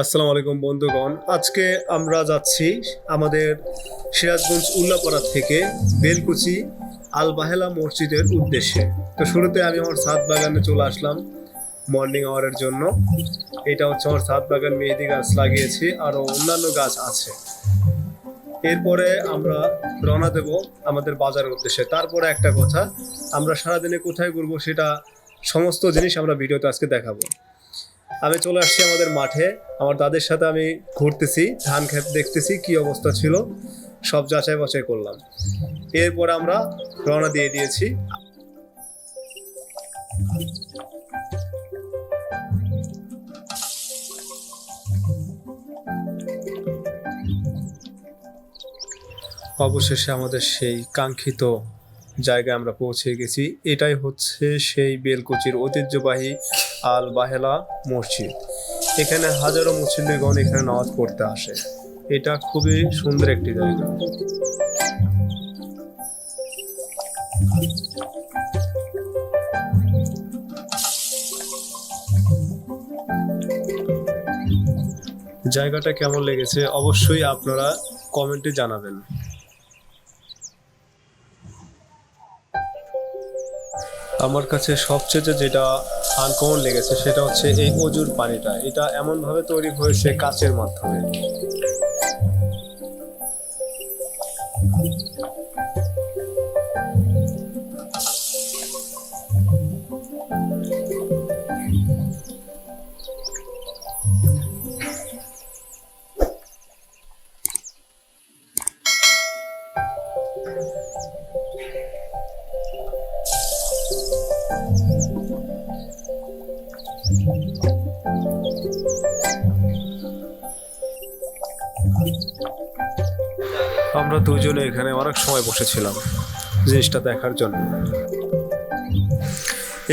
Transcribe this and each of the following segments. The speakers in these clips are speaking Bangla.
আসসালামু আলাইকুম বন্ধুগণ। আজকে আমরা যাচ্ছি আমাদের সিরাজগঞ্জ উল্লাপাড়া থেকে বেলকুচি আল বাহেলা মসজিদের উদ্দেশ্যে। তো শুরুতে আমি আমার ছাদ বাগানে চলে আসলাম মর্নিং আওয়ারের জন্য। এটা হচ্ছে আমার ছাদ বাগান, মেহেদি গাছ লাগিয়েছি আরও অন্যান্য গাছ আছে। এরপরে আমরা রওনা দেব আমাদের বাজারের উদ্দেশ্যে। তারপরে একটা কথা, আমরা সারাদিনে কোথায় ঘুরবো সেটা সমস্ত জিনিস আমরা ভিডিওতে আজকে দেখাবো। আমি চলে আসছি আমাদের মাঠে। আমার দাদের সাথে আমি ঘুরতেছি, ধান ক্ষেত দেখতেছি কি অবস্থা ছিল। সব যাচাই বাছাই করলাম। এরপর আমরা রওনা দিয়ে দিয়েছি। অবশেষে আমাদের সেই কাঙ্ক্ষিত জায়গায় আমরা পৌঁছে গেছি। এটাই হচ্ছে সেই বেলকুচির ঐতিহ্যবাহী আল বাহেলা মসজিদ। এখানে হাজারো মুসল্লিগণ এখানে নামাজ পড়তে আসে। এটা খুবই সুন্দর একটি জায়গা। জায়গাটা কেমন লেগেছে? অবশ্যই আপনারা কমেন্টে জানাবেন। আমার কাছে সবচেয়ে যেটা আনকমন লেগেছে সেটা হচ্ছে এই অজুর পানিটা। এটা এমনভাবে তৈরি হয়েছে কাচের মাধ্যমে। আমরা দুজনে এখানে অনেক সময় বসেছিলাম জিনিসটা দেখার জন্য।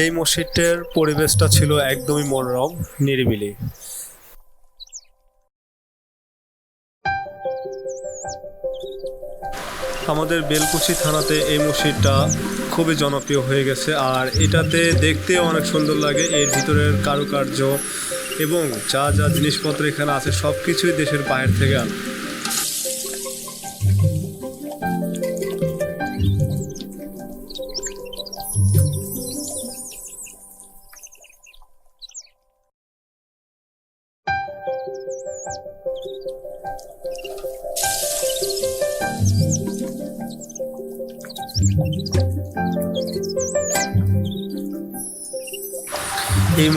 এই মসজিদটার পরিবেশটা ছিল একদমই মনোরম, নিরিবিলি। আমাদের বেলকুচি থানাতে এই মসজিদটা খুবই জনপ্রিয় হয়ে গেছে, আর এটাতে দেখতে অনেক সুন্দর লাগে। এর ভিতরের কারুকার্য এবং যা যা জিনিসপত্র এখানে আছে সব কিছুই দেশের বাইরে থেকে এই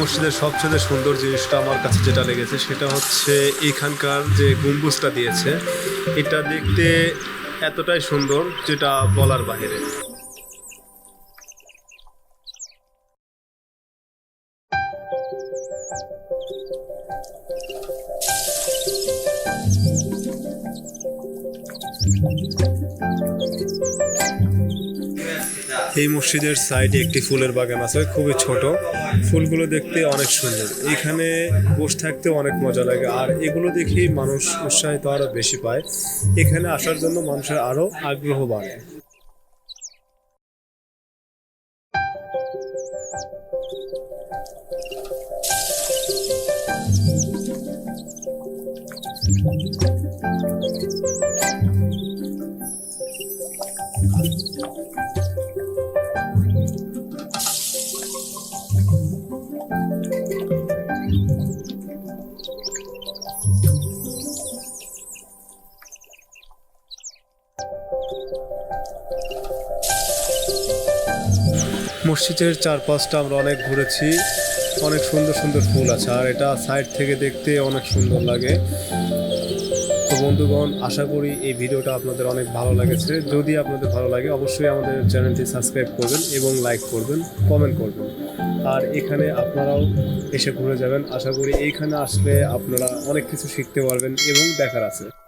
মসজিদের সবচেয়ে সুন্দর জিনিসটা আমার কাছে যেটা লেগেছে, সেটা হচ্ছে এখানকার যে গম্বুজটা দিয়েছে, এটা দেখতে এতটাই সুন্দর যেটা বলার বাইরে। এই মসজিদের সাইডে একটি ফুলের বাগান আছে, খুবই ছোট। ফুলগুলো দেখতে অনেক সুন্দর। এখানে বসে থাকতে অনেক মজা লাগে, আর এগুলো দেখেই মানুষ উৎসাহিত আরও বেশি পায়। এখানে আসার জন্য মানুষের আরও আগ্রহ বাড়ে। মসজিদের চারপাশটা আমরা অনেক ঘুরেছি। অনেক সুন্দর সুন্দর ফুল আছে। আর এটা সাইড থেকে দেখতে অনেক সুন্দর লাগে। তো বন্ধুগণ, আশা করি এই ভিডিওটা আপনাদের অনেক ভালো লেগেছে। যদি আপনাদের ভালো লাগে, অবশ্যই আমাদের চ্যানেলটি সাবস্ক্রাইব করবেন এবং লাইক করবেন, কমেন্ট করবেন। আর এখানে আপনারাও এসে ঘুরে যাবেন। আশা করি এইখানে আসলে আপনারা অনেক কিছু শিখতে পারবেন এবং দেখার আছে।